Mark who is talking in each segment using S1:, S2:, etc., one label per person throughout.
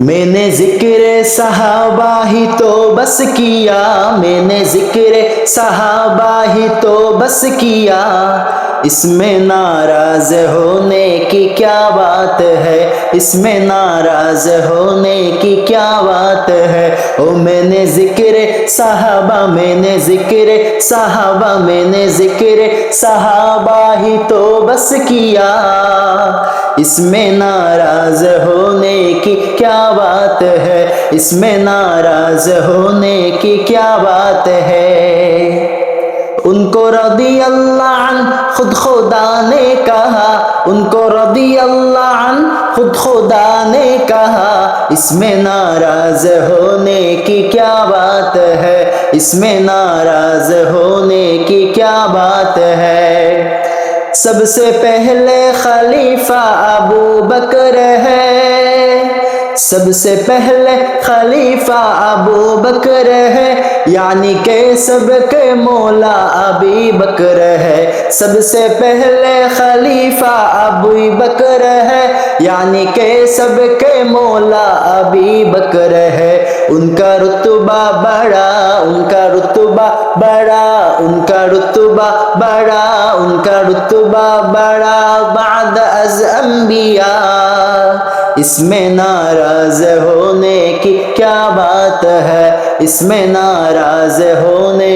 S1: میں نے ذکر صحابہ ہی تو بس کیا، میں نے ذکر صحابہ ہی تو بس کیا۔ اس میں ناراض ہونے کی کیا بات ہے؟ اس میں ناراض ہونے کی کیا بات ہے؟ او میں نے ذکر صحابہ میں نے ذکر، صحابہ میں نے ذکر، صحابہ ہی تو بس کیا۔ اس میں ناراض ہونے کی کیا بات ہے؟ اس میں ناراض ہونے کی کیا بات ہے؟ ان کو رضی اللہ عنہ خود خدا نے کہا۔ ان کو رضی اللہ عنہ خود خدا نے کہا۔ اس میں ناراض ہونے کی کیا بات اس میں ناراض ہونے کی کیا بات ہے؟ سب سے پہلے خلیفہ ابو بکر ہے۔ سب سے پہلے خلیفہ ابو بکر ہے۔ یعنی کہ سب کے مولا ابی بکر ہے۔ سب سے پہلے خلیفہ ابو بکر ہے۔ یعنی کہ سب کے مولا ابی بکر ہے۔ ان کا رتبہ بڑا ان کا رتبہ بڑا ان کا رتبہ بڑا ان کا رتبہ بڑا بعد از انبیاء اس میں ناراض ہونے کی کیا بات ہے اس میں ناراض ہونے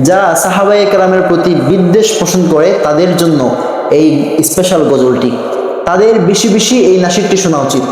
S1: যারা সাহাবায়ে কালামের প্রতি বিদ্বেষ পোষণ করে তাদের জন্য এই স্পেশাল গজলটি তাদের বেশি বেশি এই নাসিকটি শোনা উচিত।